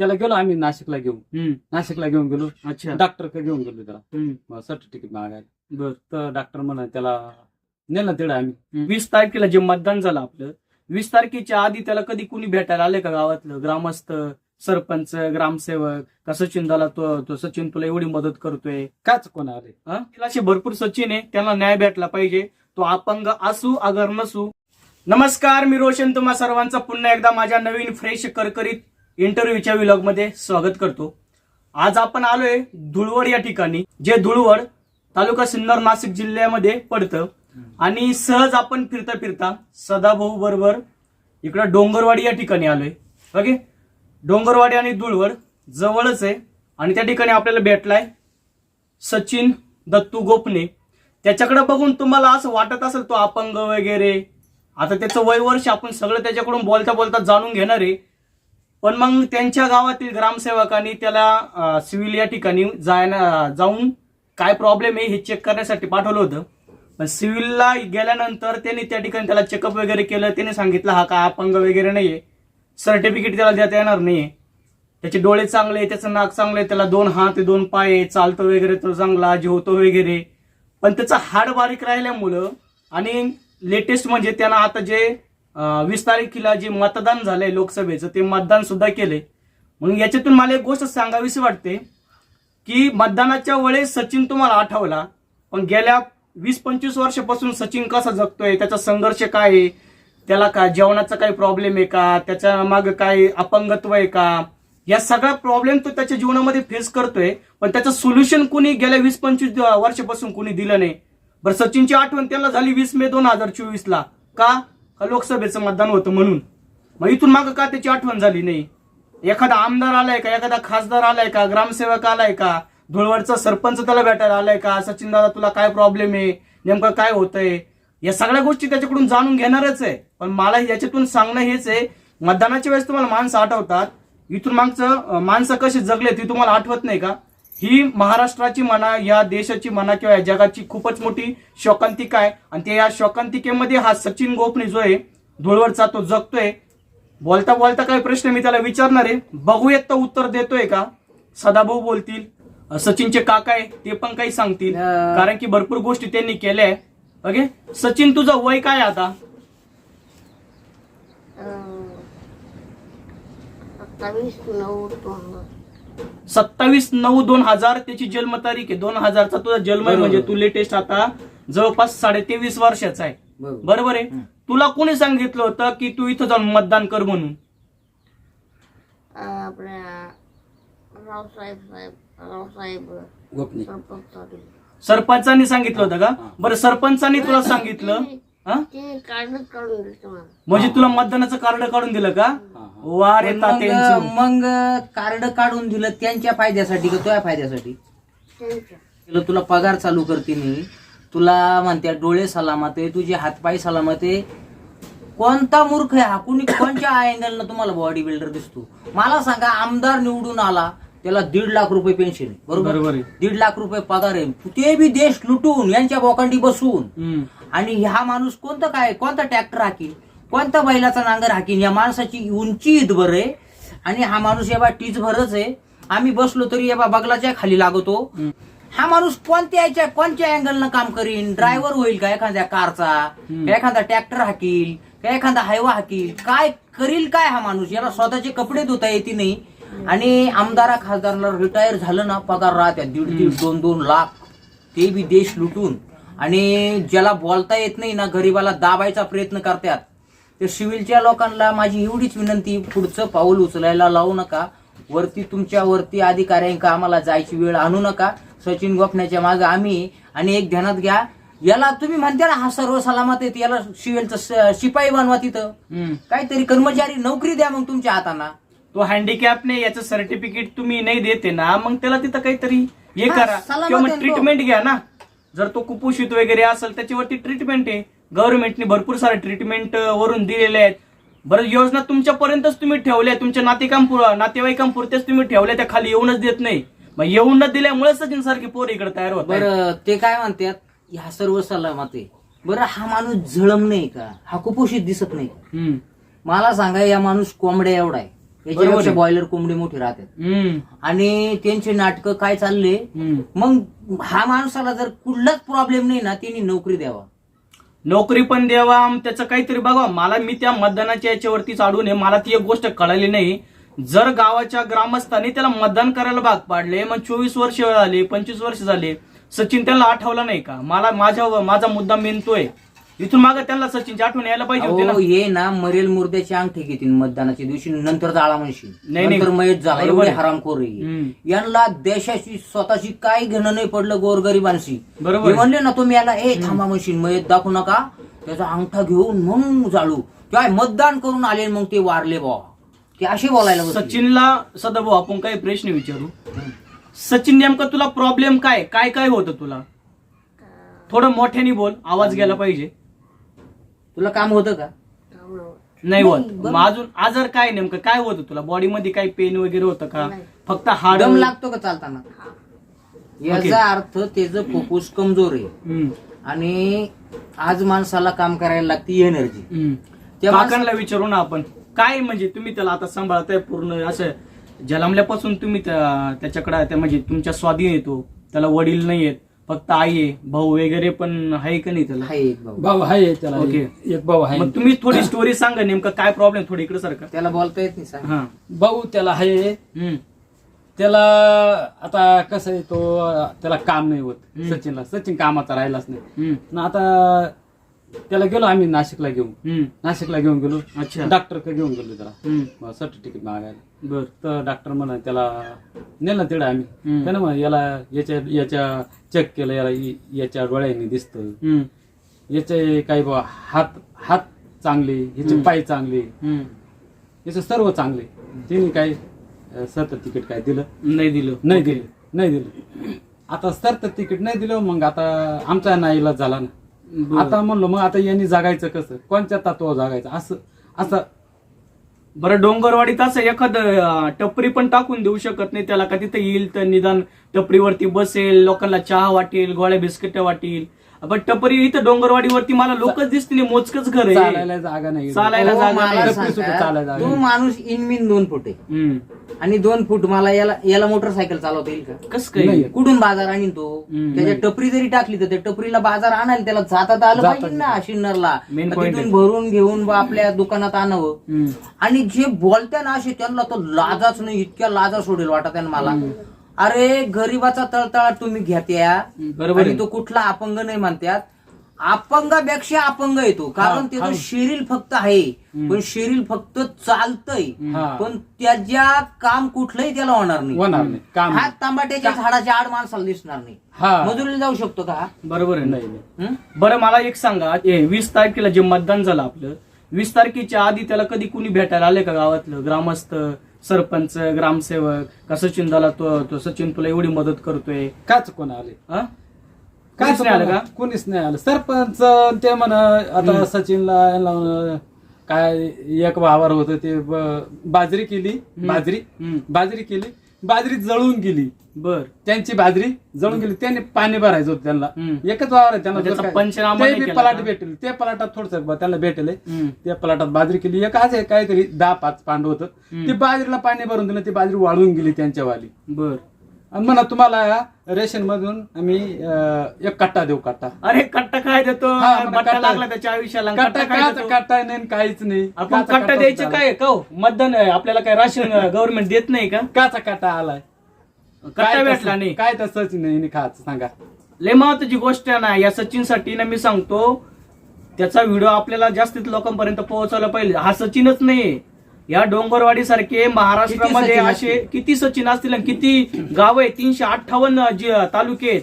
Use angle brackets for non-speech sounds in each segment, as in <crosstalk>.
त्याला गेलो आम्ही नाशिकला घेऊन. नाशिकला घेऊन गेलो. अच्छा. डॉक्टर घेऊन गेलो त्याला. सर्टिफिकेट मागायला. बर. तर डॉक्टर म्हणा त्याला नेलं तिकडे आम्ही. वीस तारखेला जे मतदान झालं आपलं वीस तारखेच्या आधी त्याला कधी कुणी भेटायला आले का गावातलं? ग्रामस्थ सरपंच ग्रामसेवक का सचिन दाला तो तो सचिन तुला एवढी मदत करतोय? काच कोण आले? तिला असे भरपूर सचिन आहे त्यांना न्याय भेटला पाहिजे. तो अपंग असू अगर नसू. नमस्कार मी रोशन. तुम्हा सर्वांचं पुन्हा एकदा माझ्या नवीन फ्रेश करकरीत इंटरव्ह्यूच्या विलॉगमध्ये स्वागत करतो. आज आपण आलोय धुळवड या ठिकाणी जे धुळवड तालुका सिन्नर नाशिक जिल्ह्यामध्ये पडतं. आणि सहज आपण फिरता फिरता सदाभाऊ बरोबर इकडं डोंगरवाडी या ठिकाणी आलोय. ओके? डोंगरवाडी आणि धुळवड जवळच आहे. आणि त्या ठिकाणी आपल्याला भेटलाय सचिन दत्तू गोपने. त्याच्याकडे बघून तुम्हाला असं वाटत असेल तो अपंग वगैरे. आता त्याचं वय वर्ष आपण सगळं त्याच्याकडून बोलता बोलता जाणून घेणार आहे. पण मग त्यांच्या गावातील ग्रामसेवकांनी त्याला सिव्हिल या ठिकाणी जायला जाऊन काय प्रॉब्लेम आहे हे चेक करण्यासाठी पाठवलं होतं. पण सिव्हिलला गेल्यानंतर त्यांनी त्या ठिकाणी त्याला चेकअप वगैरे केलं. त्याने सांगितलं हा काय अपंग वगैरे नाही आहे सर्टिफिकेट त्याला देता येणार नाही त्याचे डोळे चांगले आहे, त्याचं नाक चांगलं आहे त्याला दोन हात दोन पाय चालतो वगैरे तो चांगला जेवतो वगैरे. पण त्याचा हाड बारीक राहिल्यामुळं आणि लेटेस्ट म्हणजे त्यानं आता जे वीस तारखेला जे मतदान झालंय लोकसभेचं ते मतदान सुद्धा केलंय. म्हणून याच्यातून मला एक गोष्ट सांगावीशी वाटते की मतदानाच्या वेळेस सचिन तुम्हाला आठवला पण गेल्या वीस पंचवीस वर्षापासून सचिन कसा जगतोय त्याचा संघर्ष काय आहे त्याला काय जेवणाचा काही प्रॉब्लेम आहे का त्याच्या माग काय अपंगत्व आहे का या सगळा प्रॉब्लेम तो त्याच्या जीवनामध्ये फेस करतोय पण त्याचं सोल्युशन कुणी गेल्या वीस पंचवीस वर्षापासून कुणी दिलं नाही. बरं सचिनची आठवण त्याला झाली वीस मे दोन हजार चोवीसला. का? का लोकसभेचं मतदान होतं म्हणून? मग इथून मागं का त्याची आठवण झाली नाही? एखादा आमदार आलाय का? एखादा खासदार आलाय का? ग्रामसेवक आलाय का? धुळवडचा सरपंच त्याला भेटायला आलाय का? सचिन दादा तुला काय प्रॉब्लेम आहे? नेमकं काय होतंय? या सगळ्या गोष्टी त्याच्याकडून जाणून घेणारच आहे. पण मला याच्यातून सांगणं हेच आहे मतदानाच्या वेळेस तुम्हाला माणसं आठवतात. इथून मागचं माणसं कशी जगले ती तुम्हाला आठवत नाही का? ही महाराष्ट्राची म्हणा या देशाची म्हणा किंवा या जगाची खूपच मोठी शोकांतिका आहे. आणि त्या या शोकांतिकेमध्ये हा सचिन गोपने जो आहे धुळवडचा तो जगतोय. बोलता बोलता काही प्रश्न मी त्याला विचारणार आहे. बघूयात तर उत्तर देतोय का? सदाभाऊ बोलतील. सचिनचे काका आहे ते पण काही सांगतील. कारण की भरपूर गोष्टी त्यांनी केल्या आहे. ओके? सचिन तुझं वय काय आता? सत्तावीस नऊ दोन हजार त्याची जन्मतारीख आहे. दोन हजारचा तुझा जन्म आहे. म्हणजे तू लेटेस्ट आता जवळपास साडे तेवीस वर्षाचा आहे. बरोबर. आहे? तुला कोणी सांगितलं होतं की तू इथं जाऊन मतदान कर म्हणून? आपल्या रावसाहेब साहेब रावसाहेब गोपनी सरपंच सरपंचांनी सांगितलं होतं का? बरं सरपंचांनी तुला सांगितलं? हा? ते काढणं काढून दिलं मला. म्हणजे तुला मतदानाचं कार्ड काढून दिलं का? वा रे पण तात्यांचं. मग मग कार्ड काढून दिलं त्यांच्या फायद्यासाठी का तुझ्या फायद्यासाठी? त्यांच्या. तिला तुला पगार चालू करते नाही तुला म्हणते डोळे सलामत आहे तुझे हातपाय सलामत आहे. कोणता मूर्ख आहे हा? कुणी कोणत्या अँगलनं तुम्हाला बॉडी बिल्डर दिसतो? मला सांगा आमदार निवडून आला त्याला दीड लाख रुपये पेन्शन आहे बरोबर? आहे. दीड लाख रुपये पगार आहे. ते बी देश लुटून यांच्या बोकांडी बसून. हम्म. आणि हा माणूस कोणतं काय कोणता ट्रॅक्टर हाकील कोणता बैलाचा नांगर हाकील या माणसाची उंची इथभर आहे. आणि हा माणूस या टीच भरच आहे. आम्ही बसलो तरी या बगलाच्या खाली लागतो. हम्म. हा माणूस कोणत्या याच्या कोणत्या अँगलनं काम करीन? ड्रायव्हर होईल का एखाद्या कारचा? का एखादा ट्रॅक्टर हाकील? का एखादा हायवा हाकील? काय करील काय हा माणूस? याला स्वतःचे कपडे धुता येते नाही. आणि आमदारा खासदारला रिटायर झालं ना पगार राहत्या. दीड दीड दोन दोन लाख. ते बी देश लुटून. आणि ज्याला बोलता येत नाही ना गरीबाला दाबायचा प्रयत्न करतात. ते सिव्हिलच्या लोकांना माझी एवढीच विनंती पुढचं पाऊल उचलायला लावू नका. वरती तुमच्या वरती अधिकाऱ्यांका आम्हाला जायची वेळ आणू नका. सचिन गोपण्याच्या मागे आम्ही आणि एक ध्यानात घ्या. याला तुम्ही म्हणता ना हा सर्व सलामत आहे याला सिव्हिलचं शिपाई बनवा तिथं. काहीतरी कर्मचारी नोकरी द्या मग तुमच्या हाताना. तो हँडिकॅपने याचं सर्टिफिकेट तुम्ही नाही देते ना मग त्याला तिथं काहीतरी हे हा, करा. सलामत किंवा मग आहे तो. ट्रीटमेंट घ्या ना. जर तो कुपोषित वगैरे असेल त्याच्यावरती ट्रीटमेंट आहे. गव्हर्नमेंटने भरपूर सारे ट्रीटमेंट वरून दिलेले आहेत. बरं योजना तुमच्यापर्यंतच तुम्ही ठेवल्या तुमच्या नातेकांपुर नातेवाईकांपुरतेच तुम्ही ठेवल्या त्या खाली येऊनच देत नाही. मग येऊन न दिल्यामुळे सचिन सारखी पोर इकडे तयार होत बरं ते काय म्हणतात ह्या सर्व सलामत आहे. बरं हा माणूस झळम नाही का? हा कुपोषित दिसत नाही. का? मला सांगा या माणूस कोंबड्या एवढा आहे. याच्यापेक्षा आहे. बॉयलर कोंबडी मोठी राहतात हम्म, आणि त्यांचे नाटक काय चालले. मग हा माणसाला जर कुठलाच प्रॉब्लेम नाही ना त्यांनी नोकरी द्यावा. नोकरी पण द्यावा त्याचं काहीतरी बघा मला मी त्या मतदानाच्या याच्यावरती चालू नये मला ती एक गोष्ट कळाली नाही. जर गावाच्या ग्रामस्थांनी त्याला मतदान करायला भाग पाडले मग चोवीस वर्ष झाले पंचवीस वर्ष झाले सचिन त्यांना आठवला नाही का? मला माझ्या माझा मुद्दा मेनतोय. इथून मागे त्यांना सचिनची आठवण यायला पाहिजे होती ना. अहो हे ना मरेल मुर्द्याची अंगठी घेतील मतदानाच्या दिवशी नंतर जाळा म्हणशील. नाही, नाही. नंतर मयत झाला बरोबर एवढे आहे. हरामखोर आहे हम्म. यांना देशाची स्वतःची काय घेणं नाही पडलं गोरगरिबांशी बरोबर हे आहे. म्हणले ना तुम्ही याला ए थांबा म्हणशील मयत दाखवू नका. त्याचा अंगठा घेऊन मग जाळू. काय मतदान करून आले मग ते वारले बा ते असे बोलायला बसले. सचिनला सदाभाऊ आपण काही प्रश्न विचारू? सचिन नेमकं तुला प्रॉब्लेम काय? काय काय होतं तुला? थोडं मोठ्याने बोल आवाज गेला पाहिजे. तुला काम होतं का. नाही होत. नाही, बरोबर. मग अजून आजार काय नेमकं? काय होतं तुला? बॉडीमध्ये काही पेन वगैरे होतं का? नाही. फक्त हाड दम लागतो का चालताना. याचा अर्थ त्याचं फुफ्फुस कमजोर आहे. हम्म, आणि आज माणसाला काम करायला लागते एनर्जी हम्म. त्या काकांना विचारू ना आपण. काय म्हणजे तुम्ही त्याला आता सांभाळताय पूर्ण? असं जन्मल्यापासून तुम्ही त्या- त्याच्याकडे त्या म्हणजे तुमच्या स्वाधीन येतो त्याला वडील नाही आहेत. फक्त आई आहे भाऊ वगैरे पण आहे का नाही त्याला? एक भाऊ. भाऊ आहे त्याला ओके. एक एक भाऊ आहे. मग तुम्ही थोडी स्टोरी सांगा नेमकं काय प्रॉब्लेम थोडी इकडे सारखं. त्याला बोलता येत नाही सांग. हा. भाऊ त्याला आहे. हम्म, त्याला आता कसं आहे तो त्याला काम नाही होत हम्म. सचिनला. सचिन कामाचा राहिलाच नाही. हम्म, आता त्याला गेलो आम्ही नाशिकला घेऊन. नाशिकला घेऊन गेलो. अच्छा. डॉक्टर घेऊन गेलो त्याला सर्टिफिकेट मागायला. बर. तर डॉक्टर म्हणा त्याला नेलं तिकडे आम्ही. त्यानं म्हणा याला याच्या याच्या चेक केलं याला याच्या डोळ्यांनी दिसतं. याचे काही बा हात हात चांगले याचे. पाय चांगले. याचं सर्व चांगले. तिने काही सरत तिकीट काय दिलं? नाही दिलं. नाही. दिलं. नाही दिलं. आता सरत तिकीट नाही दिलं मग आता आमचा नाईलाज झाला ना. आता म्हणलो मग आता यांनी जागायचं कसं? कोणत्या तत्वावर जागायचं? असं असं. बरं डोंगरवाडीत असं एखादं टपरी पण टाकून देऊ शकत नाही त्याला का? तिथं येईल तर निदान टपरीवरती बसेल लोकांना चहा वाटेल गोळ्या बिस्किट वाटेल. पण टपरी इथं डोंगरवाडीवरती मला लोकच दिसते नाही, मोजकच घर आहे. चालायला जागा नाही. चालायला हो, जागा मला नाही. टपरी सुद्धा सांगा, चालायला जागा तो नाही. माणूस इनमिन दोन फूट आहे. हम्म. आणि दोन फूट मला याला याला मोटरसायकल चालवता येईल का? कस काय? नाही. कुठून बाजार आणीन तो? हम्म, त्याच्या टपरी जरी टाकली तर त्या टपरीला बाजार आणायला त्याला जातात आलं जाता पाहिजे ना शिन्नरला. Main मग point तिथून भरून घेऊन बा आपल्या दुकानात आणावं. हम्म. आणि जे बोलत्या ना असे त्यांना तो लाजाच नाही इतक्या लाजा सोडेल वाटत मला. अरे गरीबाचा तळतळा तुम्ही घेत्या. बरोबर आणि आहे. तो कुठला अपंग नाही म्हणतात अपंगापेक्षा अपंग येतो कारण हा, त्याचं हा. शरीर फक्त आहे. पण शरीर फक्त चालतंय. हा. पण त्याच्या काम कुठलंही त्याला होणार नाही. होणार नाही. काम हात तांबाट्याच्या झाडाच्या आड माणसाला दिसणार नाही. हा. मजुरीला जाऊ शकतो का? हा? बरोबर आहे नाही नाही. हं? बरं मला एक सांगा. वीस तारखेला जे मतदान झालं आपलं वीस तारखेच्या आधी त्याला कधी कुणी भेटायला आले का गावातलं? ग्रामस्थ सरपंच ग्रामसेवक का सचिन दाला तो तो सचिन तुला एवढी मदत करतोय? काच कोण आले? हा? काच कोणीच नाही आलं का? कोणीच नाही आलं. सरपंच ते म्हण आता सचिनला यांना म्हण, काय एक वावर होत ते ब- बाजरी केली. बाजरी. हम्म. बाजरी केली. बाजरी जळून गेली. बर. त्यांची बाजरी जळून गेली. त्यांनी पाणी भरायचं होतं त्यांना. एकच वावर आहे त्यांना पंचनामा केला पलाट? भेटेल. ते पलाटात थोडस त्यांना भेटेल. त्या पलाटात बाजरी केली. एक आज आहे काहीतरी दहा पाच पांडव होतं. ती बाजरीला पाणी भरून दिलं ती बाजरी वाळून गेली त्यांच्या वाली बर. म्हणा तुम्हाला रेशन मधून आम्ही एक कट्टा देऊ कट्टा. अरे कट्टा काय देतो? हा, कट्टा- लागला त्याच्या आयुष्याला कट्टा कट्टा काय काय देतो? कट्टा नाही काहीच नाही. आपण काचा कट्टा द्यायचे काय? का हो? मतदान आहे, आपल्याला काय राशन गव्हर्नमेंट देत नाही का. काचा कट्टा आलाय. कट्टा काय भेटला तसं- नाही. काय तसंच नाही खायचं सांगा. लय महत्वाची गोष्ट आहे ना या सचिनसाठी ना मी सांगतो त्याचा व्हिडिओ आपल्याला जास्तीत लोकांपर्यंत पोहोचवला पाहिजे. हा सचिनच नाही. या डोंगरवाडी सारखे महाराष्ट्रामध्ये असे किती सचिन असतील आणि किती गाव आहे तीनशे अठ्ठावन्न जि- तालुके आहेत.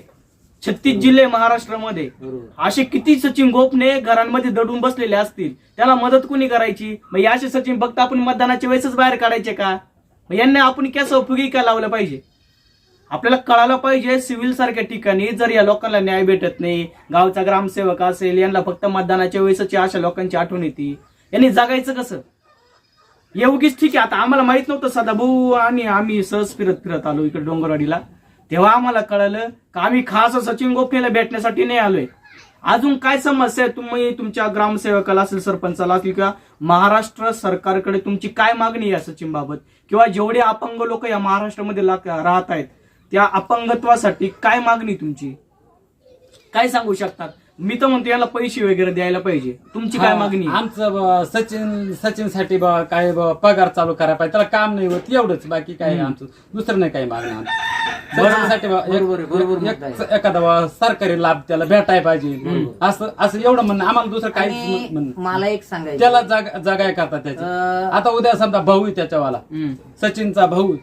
छत्तीस जिल्हे महाराष्ट्रामध्ये. असे किती सचिन गोपने घरांमध्ये दडून बसलेले असतील? त्याला मदत कुणी करायची? मग या असे सचिन फक्त आपण मतदानाच्या वेळेसच बाहेर काढायचे का? मग यांना आपण कसं उपयोगी का लावलं पाहिजे? आपल्याला कळायला पाहिजे सिव्हिल सारख्या ठिकाणी जर या लोकांना न्याय भेटत नाही गावचा ग्रामसेवक असेल यांना फक्त मतदानाच्या वेळेसच अशा लोकांची आठवण येते. यांनी जगायचं कसं? एवढीच ठीक आहे. आता आम्हाला माहीत नव्हतं सदाभाऊ आणि आम्ही सहज फिरत फिरत आलो इकडे डोंगरवाडीला. तेव्हा आम्हाला कळलं का आम्ही खास सचिन गोपनेला भेटण्यासाठी नाही आलोय. अजून काय समस्या आहे? तुम्ही तुमच्या ग्रामसेवकाला असेल सरपंचाला असेल किंवा महाराष्ट्र सरकारकडे तुमची काय मागणी या सचिन बाबत किंवा जेवढे अपंग लोक या महाराष्ट्रामध्ये राहत आहेत त्या अपंगत्वासाठी काय मागणी तुमची? काय सांगू शकतात मी तर म्हणतो याला पैसे वगैरे द्यायला पाहिजे. तुमची काय हा, मागणी आहे? आमचं ब- सचिन सचिनसाठी बा काय ब- पगार चालू करायला पाहिजे. त्याला काम नाही होत एवढंच. बाकी काय आमचं? दुसरं नाही काही मागणं आमचं. सचिनसाठी बा- एक- बरोबर आहे, बरोबर एक- मुद्दा एक- एखादा बा सरकारी लाभ त्याला भेटायला पाहिजे. असं असं एवढं म्हणणं. आम्हाला दुसरं काहीच आणि म्हणणं मला एक सांगायचं त्याला जागा जागा करतात त्याची? अं, आता उद्या समजा भाऊ आहे त्याच्यावाला. हम्म. सचिनचा भाऊ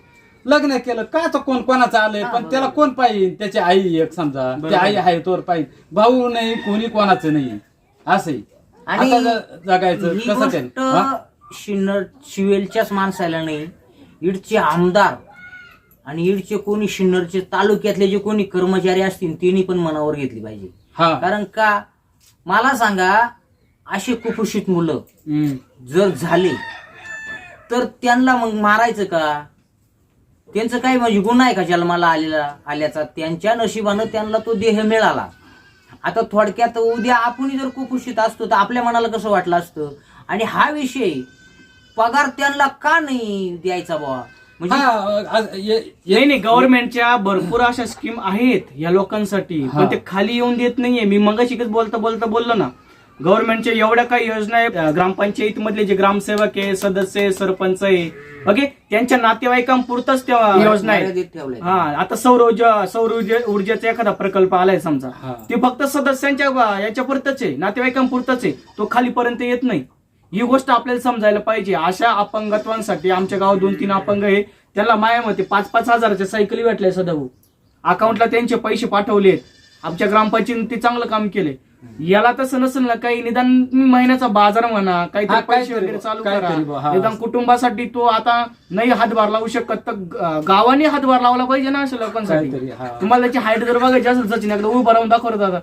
लग्न केलं का तो कोण कोणाचं आलंय? पण त्याला कोण पाहिजे? त्याची आई एक समजा ती आई आहे तोर पाहिजे. भाऊ नाही कोणी कोणाचं नाही. असंही आणि आता ज- जगायचं ही कसं ते? गोष्ट हा? शिन्नर शिवेलच्याच माणसाला नाही. इडचे आमदार आणि इडचे कोणी शिन्नरचे तालुक्यातले जे कोणी कर्मचारी असतील त्यांनी पण मनावर घेतली पाहिजे. हा. कारण का? मला सांगा असे कुपोषित मुलं हम्म. जर झाले तर त्यांना मग मारायचं का? त्यांचं काय म्हणजे गुन्हा आहे का जन्माला आलेला आल्याचा? त्यांच्या नशिबानं त्यांना तो देह मिळाला. आता थोडक्यात उद्या आपण जर कुपोषित असतो तर आपल्या मनाला कसं वाटलं असतं? आणि हा विषय पगार त्यांना का नाही द्यायचा बुवा? म्हणजे हा, नाही नाही गव्हर्नमेंटच्या भरपूर अशा स्कीम आहेत या लोकांसाठी. पण ते खाली येऊन देत नाहीये. मी मगाशीच बोलता बोलता बोललो ना. गव्हर्नमेंटच्या एवढ्या काही योजना आहेत. अं, ग्रामपंचायत मधले जे ग्रामसेवक आहे सदस्य आहे सरपंच आहे ओके त्यांच्या नातेवाईकांपुरतच त्या योजना ठेवलंय. हा आता सौर ऊर्जा सौर ऊर्जे ऊर्जेचा एखादा प्रकल्प आलाय समजा. ते फक्त सदस्यांच्या याच्यापुरतच आहे नातेवाईकांपुरतच आहे. तो खालीपर्यंत येत नाही. ही गोष्ट आपल्याला समजायला पाहिजे. अशा अपंगत्वांसाठी आमच्या गावात दोन तीन अपंग आहे त्याला मायामते पाच पाच हजाराच्या सायकली वाटल्या सदाभाऊ अकाउंटला त्यांचे पैसे पाठवलेत. आमच्या ग्रामपंचायतीने ते चांगलं काम केले याला तसं नसेल ना काही निदान महिन्याचा बाजार म्हणा हा, काहीतरी पैसे काहीतरी वगैरे बुवा, चालू काहीतरी करा हा. निदान कुटुंबासाठी तो आता नाही हातभार लावू शकत तर ग- गावाने हातभार लावला पाहिजे ना अशा लोकांसाठी. काहीतरी, हा. तुम्हाला त्याची हाईट जर बघायची असेल सचिन एकदा उभा राहून दाखवत आता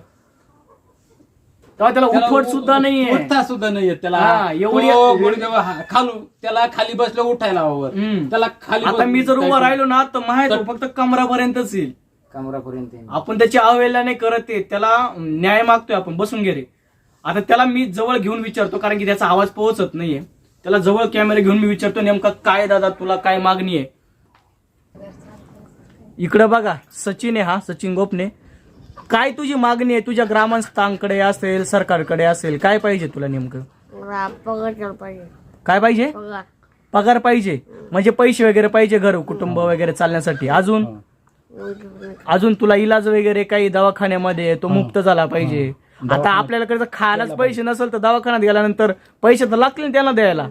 तेव्हा त्याला त्याला उठवट सुद्धा नाहीये. उठता सुद्धा नाहीये त्याला. हा, एवढी- तो गुडघे हा, खालू त्याला खाली बसलं उठायला हवं. हम्म. त्याला खाली आता मी जर उभा राहिलो ना तर माहीत फक्त कमरापर्यंतच येईल. कमरापर्यंत. आपण त्याची अवहेलना नाही करत आहे त्याला न्याय मागतोय आपण बसून घे रे. आता त्याला मी जवळ घेऊन विचारतो कारण की त्याचा आवाज पोहोचत नाहीये. त्याला जवळ कॅमेरा घेऊन मी विचारतो नेमका काय दादा तुला काय मागणी आहे? इकडं बघा सचिन आहे हा सचिन गोपने. काय तुझी मागणी आहे? तुझ्या ग्रामस्थांकडे असेल सरकारकडे असेल काय पाहिजे तुला नेमकं? मला पगार पाहिजे. काय पाहिजे? पगार. पगार पाहिजे. म्हणजे पैसे वगैरे पाहिजे घर कुटुंब वगैरे चालण्यासाठी. अजून? अजून तुला इलाज वगैरे काही दवाखान्यामध्ये तो मुक्त झाला पाहिजे. आता आपल्याकडे जर खायलाच पैसे नसेल तर दवाखान्यात गेल्यानंतर पैसे तर लागतील ना त्याला द्यायला.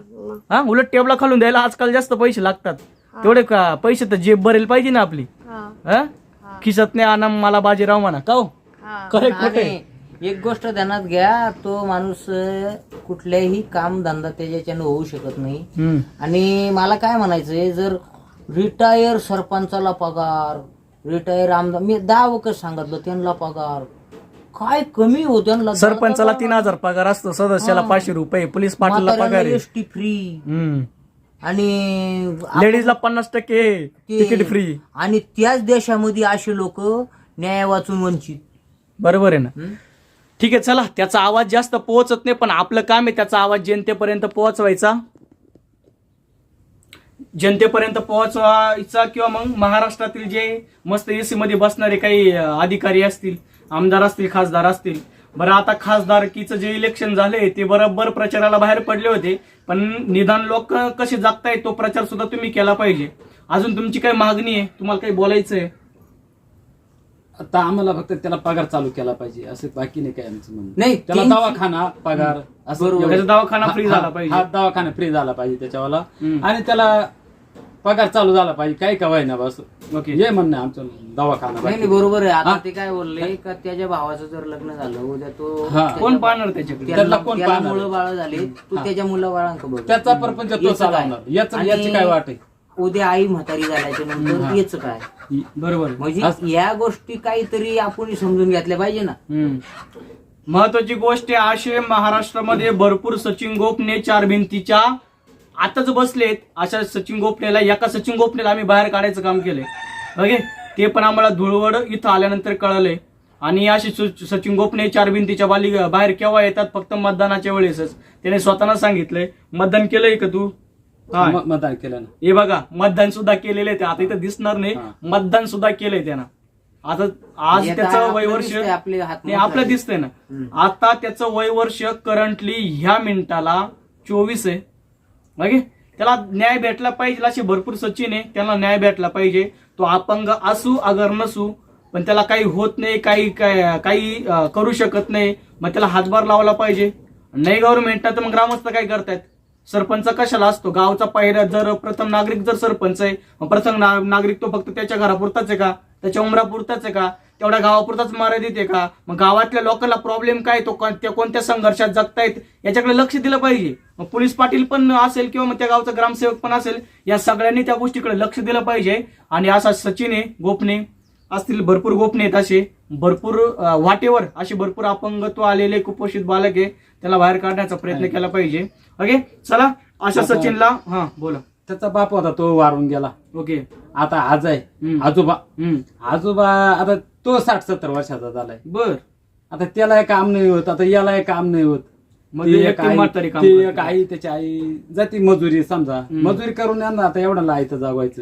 हा? उलट टेबला खालून द्यायला आजकाल जास्त पैसे लागतात. तेवढे का? पैसे तर जेब भरेल पाहिजे ना आपली. हा. हा? खिसत नाही आणा मला बाजीराव म्हणा. का हो? हा. करेक्ट कुठे आणि एक गोष्ट ध्यानात घ्या तो माणूस कुठल्याही काम धंदा त्याच्याच्यानं होऊ शकत नाही. आणि मला काय म्हणायचंय जर रिटायर सरपंचाला पगार रिटायर आमदार. मी दहा वखत सांगितलं त्यांना पगार. काय कमी हो त्यांना? सरपंचाला तीन हजार पगार असतो सदस्याला पाचशे रुपये पोलीस पाटलाला पगार आहे. एसटी फ्री हम्म. आणि लेडीजला पन्नास टक्के तिकीट फ्री आणि त्याच देशामध्ये असे लोक न्याय वाचून वंचित. बरोबर आहे ना? हम्म? ठीक आहे चला. त्याचा आवाज जास्त पोहोचत नाही पण आपलं काम आहे त्याचा आवाज जनतेपर्यंत पोहोचवायचा. जनतेपर्यंत पोहोचवायचा किंवा मग महाराष्ट्रातील जे मस्त एसी मध्ये बसणारे काही अधिकारी असतील आमदार असतील खासदार असतील बरं आता खासदारकीचं जे इलेक्शन झाले ते बरोबर प्रचाराला बाहेर पडले होते पण निदान लोक कसे जगतायत तो प्रचार सुद्धा तुम्ही केला पाहिजे. अजून तुमची काही मागणी आहे? तुम्हाला काही बोलायचं आहे आता आम्हाला फक्त त्याला पगार चालू केला पाहिजे असं बाकी नाही काय आमचं म्हणणं नाही, त्याला दवाखाना पगार असं बरोबर. एवढं- दवाखाना हा- free हा- झाला पाहिजे. हा दवाखाना फ्री झाला पाहिजे त्याच्यावाला हम्म. आणि त्याला पगार चालू झाला पाहिजे काय का ना बस ओके हे म्हणणं आहे आमचं दवाखाना नाही बाकी. बरोबर आहे आता हा? ते काय बोलले का त्याच्या भावाचं जर लग्न झालं उद्या तो हा. त्याच्या- कोण पाहणार त्याच्याकडे त्याला त्याला कोण त्याला पाहणार? मुलं बाळ झाले तू. त्याच्या मुलं बाळांक बघ त्याचा प्रपंच तो याचं काय? चालवणार याच आणि याची काय वाट आहे उद्या आई म्हातारी झाल्याच्यानंतर. याच काय बरोबर. म्हणजे या गोष्टी काहीतरी आपण समजून घेतल्या पाहिजे ना. हम्म. महत्वाची गोष्ट आहे असे महाराष्ट्रामध्ये भरपूर सचिन गोपने चार भिंतीच्या आताच बसलेत. अशा सचिन गोपनेला एका सचिन गोपनेला आम्ही बाहेर काढायचं काम केलंय. ओके? ते पण आम्हाला धुळवड इथं आल्यानंतर कळलंय. आणि असे सु- सचिन गोपने चार भिंतीच्या बाली बाहेर केव्हा येतात? फक्त मतदानाच्या वेळेसच. त्याने स्वतःला सांगितलंय. मतदान केलंय का तू? हा. म- मतदान केलं ना. हे बघा मतदान सुद्धा केलेलं आहे ते आता इथं दिसणार नाही. हा. मतदान सुद्धा केलंय त्यानं. आता आज येतं त्याचं आपलं वय वर्ष दिसतंय, आपले हात नाही आपलं मोठे. दिसतंय ना. हम्म. आता त्याचं वय वर्ष करंटली ह्या मिनिटाला चोवीस आहे. मागे त्याला न्याय भेटला पाहिजे असे भरपूर सचिन आहे. त्याला न्याय भेटला पाहिजे. तो अपंग असू अगर नसू पण त्याला काही होत नाही काही काय- काही अं, करू शकत नाही. मग त्याला हातभार लावला पाहिजे. नाही गव्हर्नमेंट तर मग ग्रामस्थ काय करतायत? सरपंच कशाला असतो? गावचा पायऱ्या जर प्रथम नागरिक जर सरपंच आहे मग प्रथम ना- नागरिक तो फक्त त्याच्या घरापुरताच आहे का? त्याच्या उमरापुरताच आहे का? तेवढ्या गावापुरताच मर्यादित आहे का? मग गावातल्या लोकांना प्रॉब्लेम काय तो कोण- त्या कोणत्या संघर्षात जगतायत? याच्याकडे लक्ष दिलं पाहिजे. मग पोलीस पाटील पण असेल किंवा मग त्या गावचा ग्रामसेवक पण असेल या सगळ्यांनी त्या गोष्टीकडे लक्ष दिलं पाहिजे. आणि असा सचिन आहे गोपने असतील भरपूर गोपने आहेत असे. भरपूर वाटेवर असे भरपूर अपंगत्व आलेले कुपोषित बालक आहे. त्याला बाहेर काढण्याचा प्रयत्न केला पाहिजे. ओके? चला अशा सचिनला हा बोला. त्याचा बाप होता तो वारून गेला. ओके. आता आज आहे. आजोबा. आजोबा आता तो साठ सत्तर वर्षाचा झालाय. बर. आता त्याला काम नाही होत आता याला काम नाही होत. एक आई- त्याची आई जाती मजुरी समजा. मजुरी करून यांना आता एवढ्याला आयतं जागवायचं.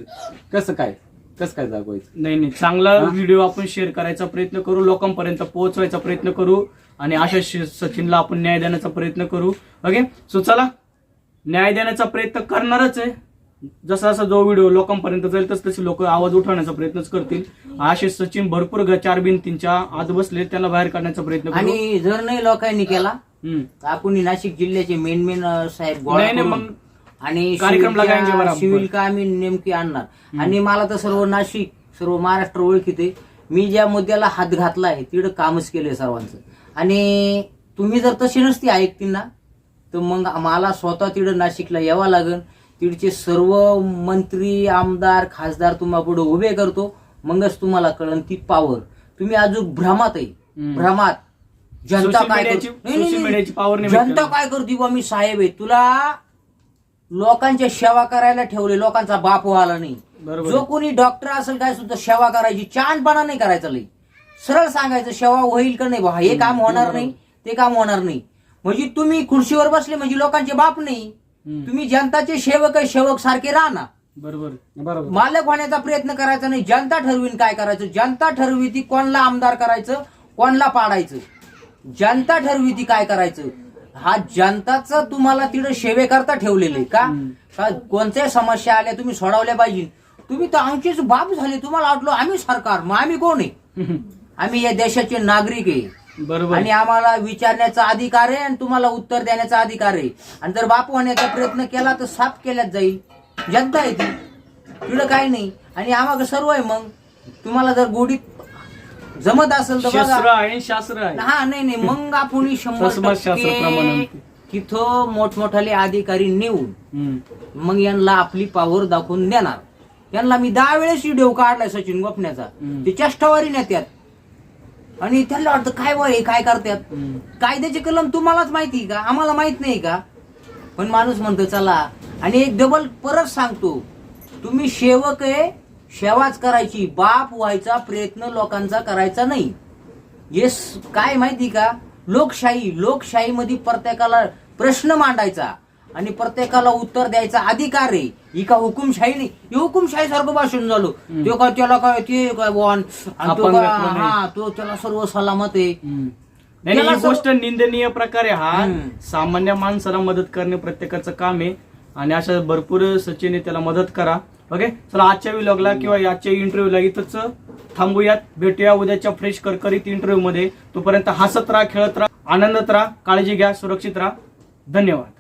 कसं काय? कसं काय जागवायचं नाही नाही. चांगला व्हिडिओ आपण शेअर करायचा प्रयत्न करू लोकांपर्यंत पोहोचवायचा प्रयत्न करू आणि अशा श- सचिनला आपण न्याय देण्याचा प्रयत्न करू. ओके सो चला. न्याय देण्याचा प्रयत्न करणारच आहे. जसा जसा जो व्हिडिओ लोकांपर्यंत जाईल तस तसे लोक आवाज उठवण्याचा प्रयत्नच करतील. असे सचिन भरपूर ग- चार भिंतींच्या आत बसले त्यांना बाहेर काढण्याचा प्रयत्न करू. आणि जर नाही लोकांनी केला हम्म. तर आपण नाशिक जिल्ह्याचे मेन मेन साहेब गोळा नाही, नाही, करून मग आणि कार्यक्रम. सिव्हिलका आम्ही नेमकी आणणार आणि मला तर सर्व नाशिक सर्व महाराष्ट्र ओळखीते मी ज्या मुद्द्याला हात घातला आहे तिकडं कामच केलंय सर्वांचं आणि तुम्ही जर तशी नसती ऐकतील ना तर मग मला स्वतः तिकडं नाशिकला यावं लागेल तिकडचे सर्व मंत्री आमदार खासदार तुम्हा पुढे उभे करतो मगच तुम्हाला कळन ती पावर तुम्ही अजून भ्रमात आहे हम्म. भ्रमात जनता काय mediaची- करते? नाही, नाही, social नाही. mediaची power नाही जनता. काय करते मी साहेब आहे तुला लोकांच्या सेवा करायला ठेवले लोकांचा बाप व्हायला नाही. जो. कोणी डॉक्टर असेल काय सुद्धा सेवा करायची चांदपणा नाही करायचा लई. सरळ सांगायचं सेवा होईल का नाही बा? हे काम होणार नाही ते काम होणार नाही. म्हणजे तुम्ही खुर्शीवर बसले म्हणजे लोकांचे बाप नाही. तुम्ही जनताचे सेवक आहे सेवक सारखे राहा ना. बरोबर बरोबर. मालक होण्याचा प्रयत्न करायचा नाही जनता ठरवीन काय करायचं. जनता ठरवी ती कोणला आमदार करायचं कोणला पाडायचं. जनता ठरवी ती काय करायचं. हा जनताचं तुम्हाला तिकडे सेवेकरता ठेवलेलं आहे का? का कोणत्याही समस्या आल्या तुम्ही सोडवल्या पाहिजे? तुम्ही तर आमचेच बाप झाले. तुम्हाला वाटलो आम्ही सरकार मग आम्ही कोण आहे? <laughs> आम्ही या देशाचे नागरिक आहे. बरोबर. आणि आम्हाला विचारण्याचा अधिकार आहे आणि तुम्हाला उत्तर देण्याचा अधिकार आहे. आणि जर बापू होण्याचा प्रयत्न केला तर साफ केल्याच जाईल. जनता आहे ती. तिकडं काही नाही. आणि आम्हाला सर्व आहे मग. तुम्हाला जर गोडीत जमत असेल तर शस्त्र बघा आहे शास्त्र आहे. हा नाही नाही मग आपण शंभर प्रमाण. तिथं मोठमोठाले अधिकारी नेऊन हम्म. मग यांना आपली पावर दाखवून देणार. यांना मी दहा वेळेस व्हिडिओ काढलाय सचिन गोपण्याचा. हम्म. ते चष्टावारी नेत्यात. आणि त्यांना वाटतं काय वय हे काय करतात हम्म. कायद्याचे कलम तुम्हालाच माहिती का? आम्हाला माहीत नाही का? पण माणूस म्हणतो चला. आणि एक डबल परत सांगतो. तुम्ही सेवक आहे सेवाच करायची बाप व्हायचा प्रयत्न लोकांचा करायचा नाही. हे स- काय माहिती का? लोकशाही लोकशाहीमध्ये प्रत्येकाला प्रश्न मांडायचा आणि प्रत्येकाला उत्तर द्यायचा अधिकार आहे. ही का हुकुमशाही नाही हे हुकुमशाही सारखं भाषण झालं. ते काय त्याला काय ते काय बॉन तो काय-. हा तो त्याला सर्व सलामत आहे. नाही नाही, ही गोष्ट निंदनीय प्रकारे हा. सामान्य माणसाला मदत करणे प्रत्येकाचं काम आहे. आणि अशा भरपूर सचिन त्याला मदत करा. ओके चला आजच्या व्हिलॉगला किंवा आजच्या इंटरव्ह्यूला इथंच थांबूयात. भेटूया उद्याच्या फ्रेश करकरीत इंटरव्ह्यू मध्ये. तोपर्यंत हसत राहा खेळत राहा आनंदत राहा काळजी घ्या सुरक्षित राहा. धन्यवाद.